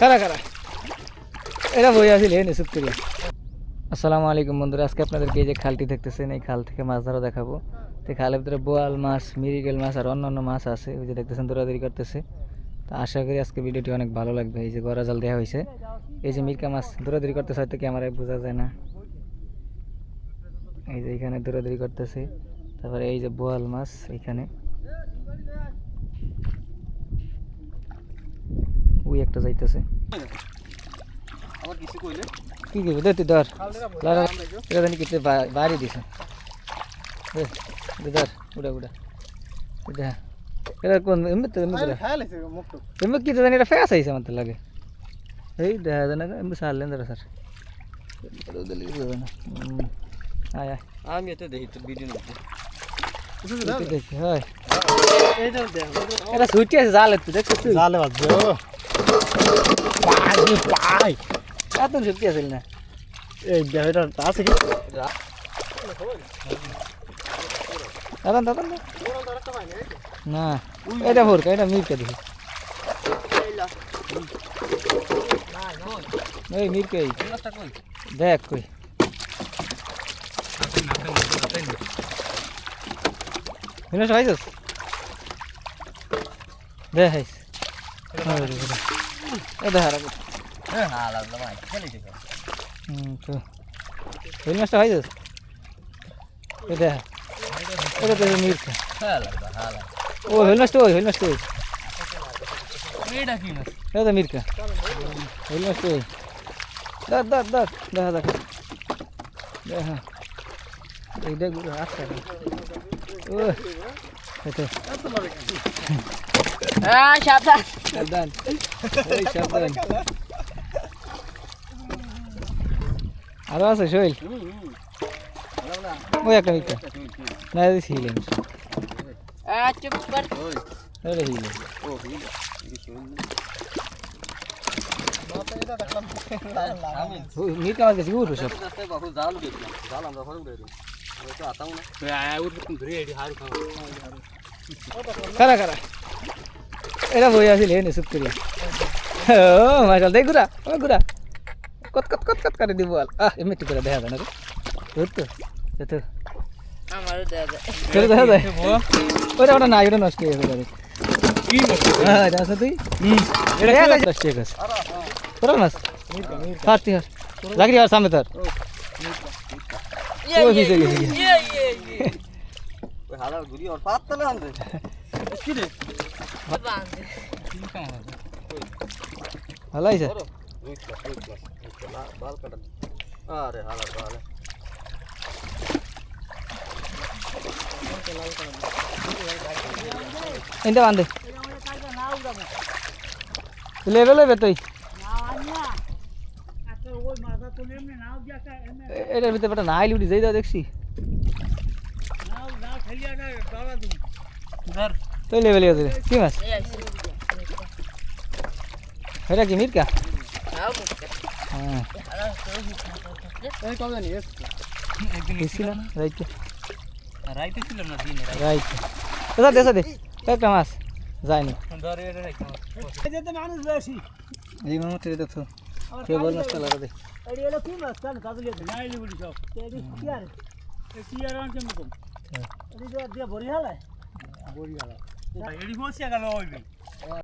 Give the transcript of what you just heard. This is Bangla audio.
কারা কারা এরা বই আসিল হে নিশুত করি আসসালামু আলাইকুম বন্ধুরা, আজকে আপনাদেরকে এই যে খালটি দেখতেছেন, এই খাল থেকে মাছ ধরা দেখাবো। তো খালের ভিতরে বোয়াল মাছ মিরিগেল মাছ আর অন্যান্য মাছ আছে, ওই যে দেখতেছেন দৌড়াদৌড়ি করতেছে। তো আশা করি আজকে ভিডিওটি অনেক ভালো লাগবে, এই যে গড়া জাল দেওয়া হয়েছে। এই যে মিরকা মাছ দৌড়াদৌড়ি করতেছে, হয়তো ক্যামেরায় বোঝা যায় না। এই যে এখানে দৌড়াদৌড়ি করতেছে, তারপরে এই যে বোয়াল মাছ এখানে। ওই একটা যাইতেছে। আবার কিছু কইলে? কি করবি দে তুই ধর। লারা এটা জানি কিতে বাড়ি দিছে। দে দে ধর উড়া উড়া। উড়া এটা কোন এমনি তো এমনি করে খায় লাইছে মুখ তো। এমনি কি তো জানি এটা ফেস আইছে আমার লাগে। এই দেখা যায় না এমনি সারলেন ধরে স্যার আয় আয়। আমি এটা দেখি তো ভিডিও নিতে দেখি, দেখি হয়। এই তো দেখ। এটা ছুটি আছে জালে তুই দেখছিস তুই জালে বাজবে পাই এত ছুটি আছে না এই এটা আছে কি? দাদা দাদা না, এটা ভোরকা, এটা মিরকা দেখি। এই মিরকা এই। দেখ কই। হিমেশ হাইছস দেখ হাইস এ দেখ হিমেশটা হাইছস এ দেখ। এটা তো মিরকা ও হেলমেট ওই হেলমেট ওই। এটা মিরকা হেলমেট ওই। দাঁড় দাঁড় দাঁড় দেখা দেখা। দেখা এই আচ্ছা ও এটা। সাবধান। ওই সাবধান। আরও আছে শৈল ওই একটা মিরকা না দিছি হিলেন এটা হিলেন মিরকা মাছ গেছি উঠো সব কারা কারা এরা বই আসিল হে নিশুত করি ও মাশাল দেখ গুড়া ও গুড়া কত কত কত কত করে দিব আল আহ এমনি একটু করে দেখা যায় না রে ধর তো তো তোর দেখা যায় ওটা ওটা না ওটা নষ্ট হয়ে গেছে হ্যাঁ এটা আছে তুই এটা কি নষ্ট হয়ে গেছে তোরা মাছ হার তুই হার লাগরি হার সামনে তোর ও ভিজে গেছে হালা গুলি আর পাত তলে আনবে কি রে ভালো হয়েছে দুই ক্লাস দুই ক্লাস বাল কাটা আরে হালা হালা এটা বান্ধে লেবে লেবে তুই এ- এটার ভিতরে একটা নাইল উঠি যাই দাও দেখছি তুই লেবে লেগে দিলে কি মাছ এটা কি মিরকা হ্যাঁ। একটা মাছ যায়নি এই মামা তেরে দেখো কেউ বল মাছটা লাগা দে বলি সব এডি বসিয়া গেল ওইবি